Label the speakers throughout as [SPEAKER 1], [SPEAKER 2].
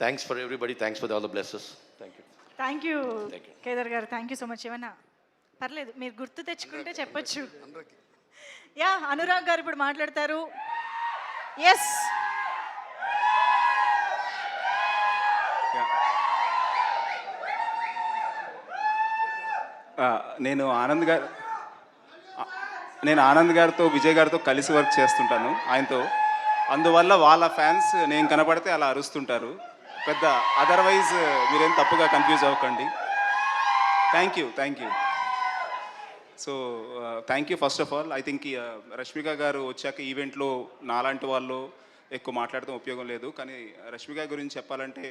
[SPEAKER 1] Thanks for everybody thanks for all the blesses thank you
[SPEAKER 2] thank you
[SPEAKER 1] Thank you.
[SPEAKER 2] Kedar garu. Thank you so much ఏమన్నా పర్లేదు మీరు గుర్తు తెచ్చుకుంటే చెప్పొచ్చు. Yeah Anurag గారు ఇప్పుడు మాట్లాడతారు. ఎస్
[SPEAKER 3] ఆ, నేను ఆనంద్ గారు ఆ, నేను ఆనంద్ గారితో విజయ్ గారితో కలిసి వర్క్ చేస్తుంటాను. ఆయనతో. అందువల్ల వాళ్ళ ఫ్యాన్స్ నేను కనపడితే అలా అరుస్తుంటారు. పెద్ద అదర్వైజ్ మీరేం తప్పుగా కన్ఫ్యూజ్ అవ్వకండి. Thank you thank you so thank you first of all I think Rashmika garu వచ్చాక ఈవెంట్లో నాలాంటి వాళ్ళు ఎక్కువ మాట్లాడటం ఉపయోగం లేదు. కానీ రష్మిక గురించి చెప్పాలంటే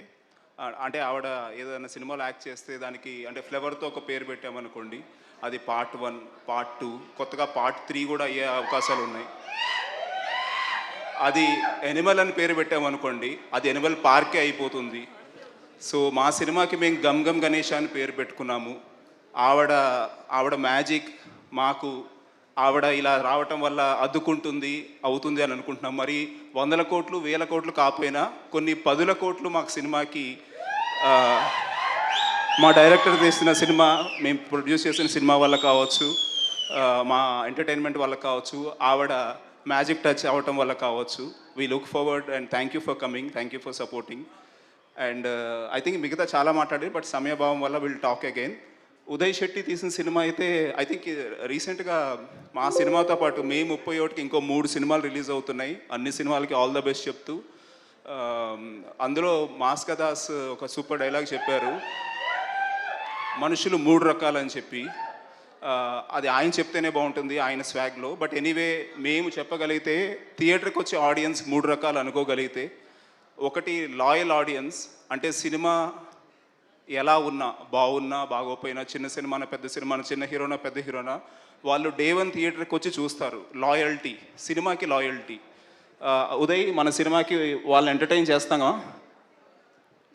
[SPEAKER 3] అంటే ఆవిడ ఏదైనా సినిమాలో యాక్ట్ చేస్తే దానికి అంటే ఫ్లేవర్తో ఒక పేరు పెట్టామనుకోండి అది పార్ట్ వన్ పార్ట్ టూ కొత్తగా పార్ట్ త్రీ కూడా అయ్యే అవకాశాలు ఉన్నాయి. అది ఎనిమల్ అని పేరు పెట్టామనుకోండి అది ఎనిమల్ పార్కే అయిపోతుంది. సో మా సినిమాకి మేము గమ్ గమ్ గణేష్ అని పేరు పెట్టుకున్నాము. ఆవిడ ఆవిడ మ్యాజిక్ మాకు ఆవిడ ఇలా రావటం వల్ల అద్దుకుంటుంది అవుతుంది అని అనుకుంటున్నాం. మరి వందల కోట్లు వేల కోట్లు కాకపోయినా కొన్ని పదుల కోట్లు మాకు సినిమాకి మా డైరెక్టర్ తీసిన సినిమా మేము ప్రొడ్యూస్ చేసిన సినిమా వల్ల కావచ్చు మా ఎంటర్టైన్మెంట్ వల్ల కావచ్చు ఆవిడ మ్యాజిక్ టచ్ అవ్వటం వల్ల కావచ్చు. We look forward and thank you for coming thank you for supporting and I think మిగతా చాలా మాట్లాడారు బట్ సమయభావం వల్ల will talk again Uday Shetty తీసిన సినిమా అయితే ఐ థింక్ రీసెంట్గా మా సినిమాతో పాటు మే ముప్పై ఒకటికి ఇంకో మూడు సినిమాలు రిలీజ్ అవుతున్నాయి. అన్ని సినిమాలకి ఆల్ ద బెస్ట్ చెప్తూ um, అందులో మాస్క దాస్ ఒక సూపర్ డైలాగ్ చెప్పారు. మనుషులు మూడు రకాలని చెప్పి. అది ఆయన చెప్తేనే బాగుంటుంది ఆయన స్వాగ్లో. బట్ ఎనీవే మేము చెప్పగలిగితే థియేటర్కి వచ్చే ఆడియన్స్ మూడు రకాలు అనుకోగలిగితే. ఒకటి లాయల్ ఆడియన్స్. అంటే సినిమా ఎలా ఉన్నా బాగున్నా బాగోపోయినా చిన్న సినిమాన పెద్ద సినిమాన చిన్న హీరోనా పెద్ద హీరోనా వాళ్ళు డే వన్ థియేటర్కి వచ్చి చూస్తారు లాయల్టీ సినిమాకి లాయల్టీ. ఉదయ్ మన సినిమాకి వాళ్ళని ఎంటర్టైన్ చేస్తామా?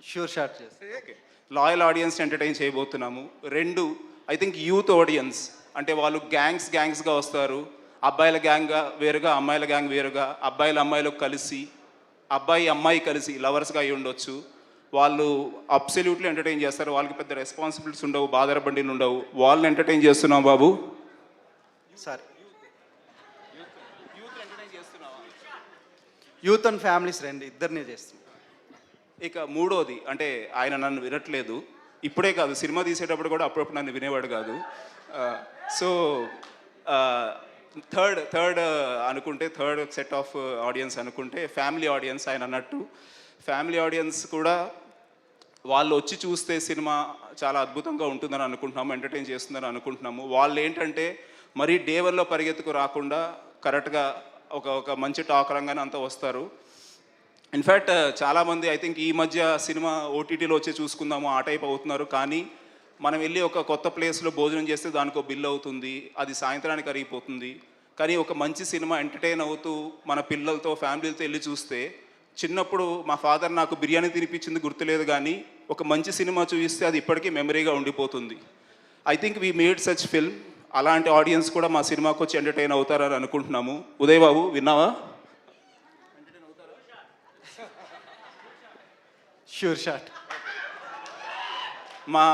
[SPEAKER 4] షూర్ షాట్ చేసి
[SPEAKER 3] ఓకే లాయల్ ఆడియన్స్ ఎంటర్టైన్ చేయబోతున్నాము. రెండు ఐ థింక్ యూత్ ఆడియన్స్ అంటే వాళ్ళు గ్యాంగ్స్ గ్యాంగ్స్గా వస్తారు. అబ్బాయిల గ్యాంగ్గా వేరుగా అమ్మాయిల గ్యాంగ్ వేరుగా అబ్బాయిల అమ్మాయిలు కలిసి అబ్బాయి అమ్మాయి కలిసి లవర్స్గా అయి ఉండొచ్చు. వాళ్ళు అబ్సల్యూట్లీ ఎంటర్టైన్ చేస్తారు. వాళ్ళకి పెద్ద రెస్పాన్సిబిలిటీస్ ఉండవు బాధర బండిలు ఉండవు. వాళ్ళని ఎంటర్టైన్ చేస్తున్నాం బాబు?
[SPEAKER 4] సార్ యూత్ అండ్ ఫ్యామిలీస్ రండి ఇద్దరినే చేస్తున్నాం.
[SPEAKER 3] ఇక మూడోది అంటే ఆయన నన్ను వినట్లేదు. ఇప్పుడే కాదు సినిమా తీసేటప్పుడు కూడా అప్పుడప్పుడు నన్ను వినేవాడు కాదు. సో థర్డ్ థర్డ్ అనుకుంటే థర్డ్ సెట్ ఆఫ్ ఆడియన్స్ అనుకుంటే ఫ్యామిలీ ఆడియన్స్ ఆయన అన్నట్టు ఫ్యామిలీ ఆడియన్స్ కూడా వాళ్ళు వచ్చి చూస్తే సినిమా చాలా అద్భుతంగా ఉంటుందని అనుకుంటున్నాము ఎంటర్టైన్ చేస్తుందని అనుకుంటున్నాము. వాళ్ళు ఏంటంటే మరీ డే వన్లో పరిగెత్తుకు రాకుండా కరెక్ట్గా ఒక ఒక మంచి టాక్ రంగానే అంతా వస్తారు. ఇన్ఫ్యాక్ట్ చాలామంది ఐ థింక్ ఈ మధ్య సినిమా ఓటీటీలో వచ్చి చూసుకుందాము ఆ టైప్ అవుతున్నారు. కానీ మనం వెళ్ళి ఒక కొత్త ప్లేస్లో భోజనం చేస్తే దానికి ఒక బిల్ అవుతుంది అది సాయంత్రానికి అరిగిపోతుంది. కానీ ఒక మంచి సినిమా ఎంటర్టైన్ అవుతూ మన పిల్లలతో ఫ్యామిలీలతో వెళ్ళి చూస్తే చిన్నప్పుడు మా ఫాదర్ నాకు బిర్యానీ తినిపించింది గుర్తులేదు కానీ ఒక మంచి సినిమా చూపిస్తే అది ఇప్పటికీ మెమరీగా ఉండిపోతుంది. I think we made such film అలాంటి ఆడియన్స్ కూడా మా సినిమాకి వచ్చి ఎంటర్టైన్ అవుతారని అనుకుంటున్నాము. ఉదయ్ బాబు విన్నావా?
[SPEAKER 4] షూర్ షాట్
[SPEAKER 3] మా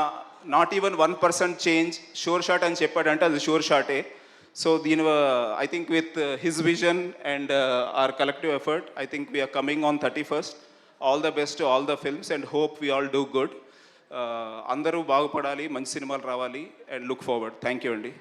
[SPEAKER 3] not even one percent change sure shot అని చెప్పాడంటే అది షూర్ షాటే సో దీని I think with his vision and our collective effort I think we are coming on thirty first all the best all the films and hope we all do good అందరూ బాగుపడాలి మంచి సినిమాలు రావాలి and look forward thank you అండి.